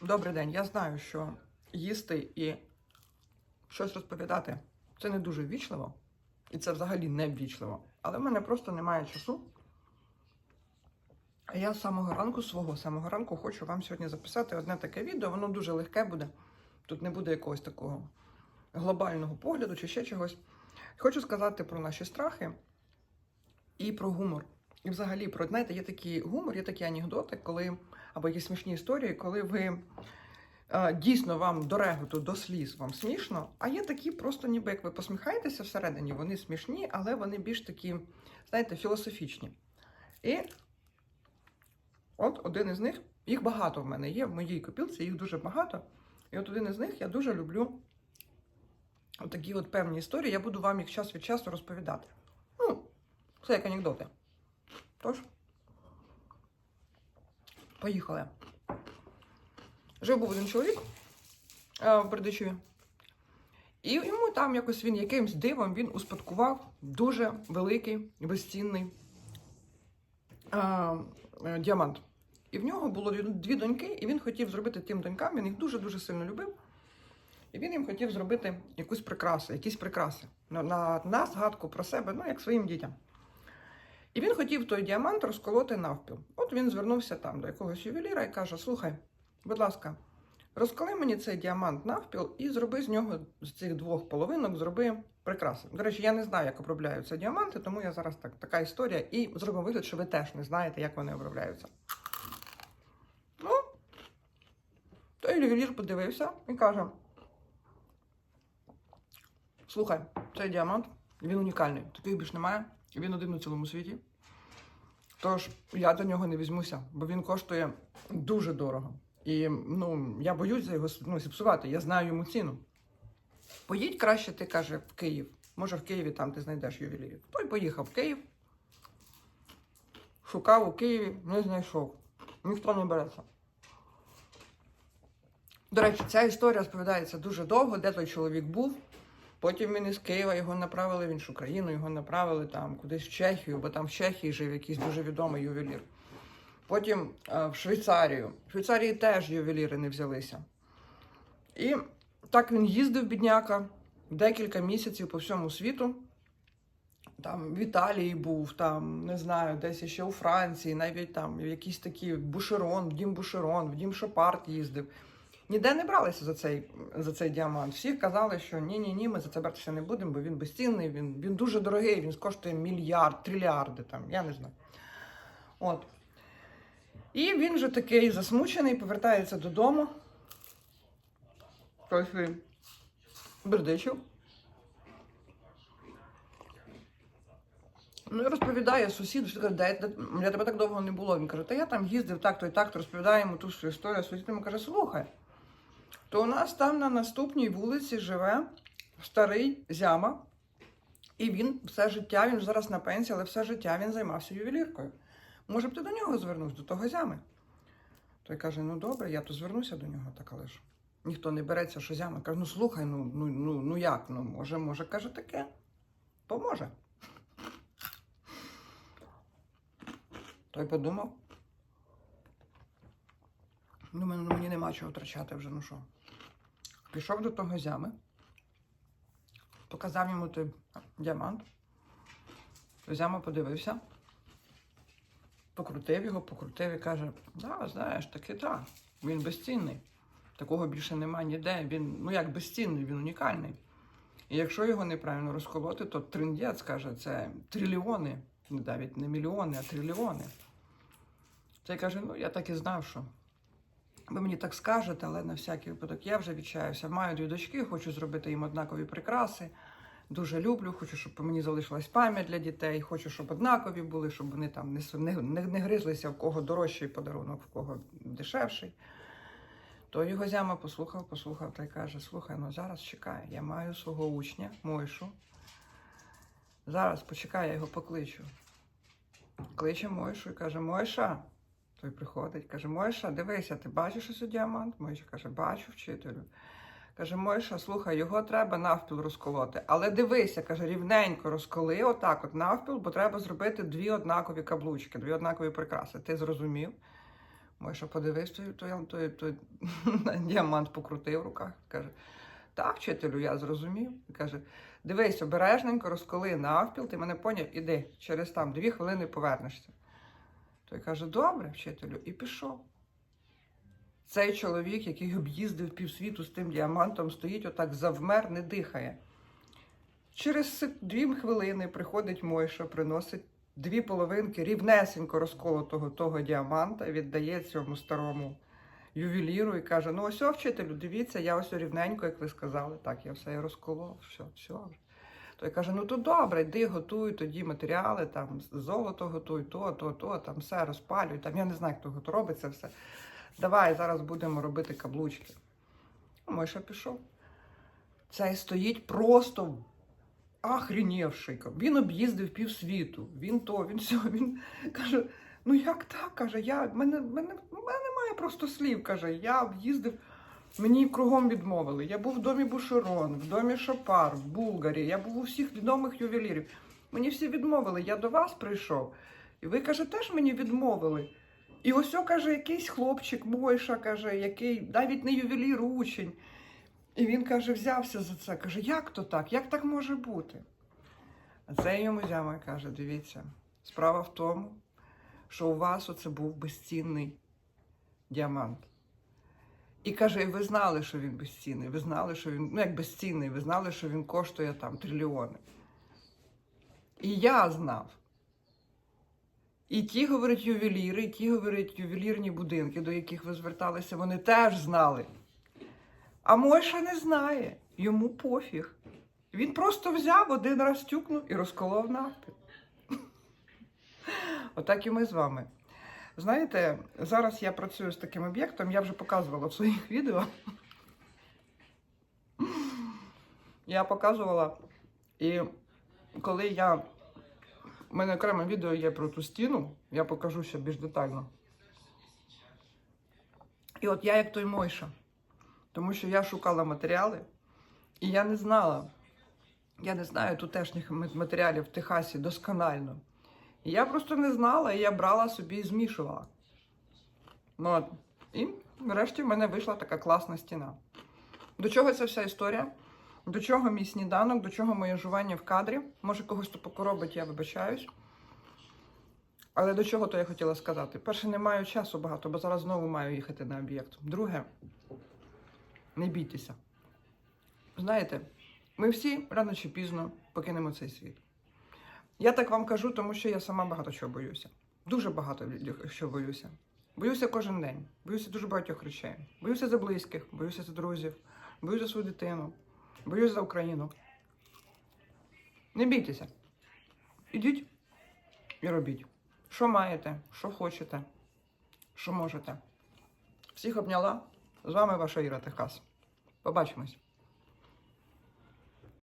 Добрий день. Я знаю, що їсти і щось розповідати це не дуже ввічливо, і це взагалі не ввічливо. Але в мене просто немає часу. А я з самого ранку, свого самого ранку, хочу вам сьогодні записати одне таке відео. Воно дуже легке буде. Тут не буде якогось такого глобального погляду чи ще чогось. Хочу сказати про наші страхи і про гумор. І взагалі, про знаєте, є такий гумор, є такі анекдоти, коли або є смішні історії, коли ви е, дійсно вам до реготу, до сліз вам смішно, а є такі просто ніби як ви посміхаєтеся всередині, вони смішні, але вони більш такі, знаєте, філософічні. І от один із них, їх багато в мене є в моїй копілці, їх дуже багато. І от один із них я дуже люблю такі от певні історії. Я буду вам їх час від часу розповідати. Ну, це як анекдоти. Тож, поїхали. Жив був один чоловік е, в Бердичеві. І йому там якось він якимсь дивом він успадкував дуже великий безцінний е, е, діамант. І в нього було дві доньки, і він хотів зробити тим донькам, він їх дуже-дуже сильно любив. І він їм хотів зробити якусь прикрасу, якісь прикраси на, на, на згадку про себе, ну, як своїм дітям. І він хотів той діамант розколоти навпіл. От він звернувся там до якогось ювеліра і каже: Слухай, будь ласка, розколи мені цей діамант навпіл і зроби з нього з цих двох половинок, зроби прикраси. До речі, я не знаю, як обробляються діаманти, тому я зараз так, така історія і зробимо вигляд, що ви теж не знаєте, як вони обробляються. Ну, той ювелір подивився і каже: Слухай, цей діамант, він унікальний, таких більш немає. Він один у цілому світі. Тож я до нього не візьмуся, бо він коштує дуже дорого. І ну, я боюся його ну, зіпсувати, я знаю йому ціну. Поїдь краще, ти каже, в Київ. Може, в Києві там ти знайдеш ювелірів. Той поїхав в Київ, шукав у Києві, не знайшов. Ніхто не береться. До речі, ця історія розповідається дуже довго, де той чоловік був. Потім він із Києва його направили в іншу країну, його направили там кудись в Чехію, бо там в Чехії жив якийсь дуже відомий ювелір. Потім е, в Швейцарію. В Швейцарії теж ювеліри не взялися. І так він їздив, бідняка, декілька місяців по всьому світу. Там в Італії був, там, не знаю, десь ще у Франції, навіть там в якийсь такий Бушерон, в дім Бушерон, в дім Шопарт їздив. Ніде не бралися за цей за цей діамант. Всі казали, що ні-ні ні, ми за це братися не будемо, бо він безцінний, він він дуже дорогий, він коштує мільярд, трильярди там, я не знаю. От. І він вже такий засмучений, повертається додому. Він Бердичів. Ну і розповідає сусіду, що каже, де, я тебе так довго не було. Він каже, та я там їздив так-то і так, то розповідає йому ту всю історію. Сусід йому каже, слухай, то у нас там на наступній вулиці живе старий зяма, і він все життя, він зараз на пенсії, але все життя він займався ювеліркою. Може б ти до нього звернувся, до того зями? Той каже: ну добре, я то звернуся до нього, так але ж. Ніхто не береться, що зяма. Каже, ну слухай, ну ну, ну, ну як? Ну, може, може, каже таке. Поможе. Той подумав. Ну мені нема чого втрачати вже, ну що. Пішов до того зями, показав йому той діамант. Зяма подивився, покрутив його, покрутив і каже: да, знаєш, таки так, він безцінний. Такого більше немає ніде. Він, ну як безцінний, він унікальний. І якщо його неправильно розколоти, то триндець каже, це трильйони, навіть не мільйони, а трильйони. Цей каже, ну я так і знав, що ви мені так скажете, але на всякий випадок я вже відчаюся. Маю дві дочки, хочу зробити їм однакові прикраси. Дуже люблю, хочу, щоб по мені залишилась пам'ять для дітей. Хочу, щоб однакові були, щоб вони там не, не, не, гризлися, в кого дорожчий подарунок, в кого дешевший. То його зяма послухав, послухав та й каже: слухай, ну зараз чекай, я маю свого учня, Мойшу. Зараз почекай, я його покличу. Кличе Мойшу і каже: Мойша. Той приходить, каже, Мойша, дивися, ти бачиш ось діамант? Мойша каже, бачу, вчителю. Каже, Мойша, слухай, його треба навпіл розколоти. Але дивися, каже, рівненько розколи, отак от навпіл, бо треба зробити дві однакові каблучки, дві однакові прикраси. Ти зрозумів? Мойша подивився, той, той, той, той діамант покрутив в руках. Каже: так, вчителю, я зрозумів. Каже, дивись, обережненько розколи навпіл, ти мене поняв, іди, через там дві хвилини повернешся. Той каже, добре, вчителю, і пішов. Цей чоловік, який об'їздив півсвіту з тим діамантом, стоїть отак завмер, не дихає. Через дві хвилини приходить Мойша, приносить дві половинки рівнесенько розколотого того діаманта, віддає цьому старому ювеліру і каже: Ну, ось, вчителю, дивіться, я ось рівненько, як ви сказали. Так, я все розколов, все, все. Вже». Той каже: ну то добре, йди готуй тоді матеріали, там золото готуй, то, то, то, там все розпалюй. Там я не знаю, того то робить це все. Давай зараз будемо робити каблучки. Ну, Мойша пішов. Цей стоїть просто ахрінєвший. Він об'їздив півсвіту. Він то, він сьо. Він каже: ну як так? каже, я, мене, мене, мене немає просто слів. каже, я об'їздив. Мені кругом відмовили. Я був в домі Бушерон, в домі Шопар, в Булгарі, я був у всіх відомих ювелірів. Мені всі відмовили, я до вас прийшов. І ви, каже, теж мені відмовили. І ось о, каже, якийсь хлопчик, Мойша, каже, який навіть не ювелір, учень. І він каже, взявся за це. Каже, як то так? Як так може бути? А це йому зяма каже: дивіться, справа в тому, що у вас оце був безцінний діамант. І каже, і ви знали, що він безцінний, ви знали, що він, ну як безцінний, ви знали, що він коштує там трильйони. І я знав. І ті, говорять, ювеліри, і ті, говорять, ювелірні будинки, до яких ви зверталися, вони теж знали. А Мойша не знає, йому пофіг. Він просто взяв один раз тюкнув і розколов навпіл. Отак і ми з вами. Знаєте, зараз я працюю з таким об'єктом, я вже показувала в своїх відео. Я показувала, і коли я. У мене окреме відео є про ту стіну, я покажу ще більш детально. І от я як той Мойша, тому що я шукала матеріали, і я не знала, я не знаю тутешніх матеріалів в Техасі досконально. Я просто не знала, і я брала собі і змішувала. Ну. І врешті в мене вийшла така класна стіна. До чого ця вся історія? До чого мій сніданок, до чого моє жування в кадрі? Може, когось то покоробить, я вибачаюсь. Але до чого то я хотіла сказати? Перше, не маю часу багато, бо зараз знову маю їхати на об'єкт. Друге, не бійтеся. Знаєте, ми всі рано чи пізно покинемо цей світ. Я так вам кажу, тому що я сама багато чого боюся. Дуже багато що боюся. Боюся кожен день, боюся дуже багатьох речей. Боюся за близьких, боюся за друзів, боюся за свою дитину, боюся за Україну. Не бійтеся. Ідіть і робіть. Що маєте, що хочете, що можете. Всіх обняла. З вами ваша Іра Техас. Побачимось.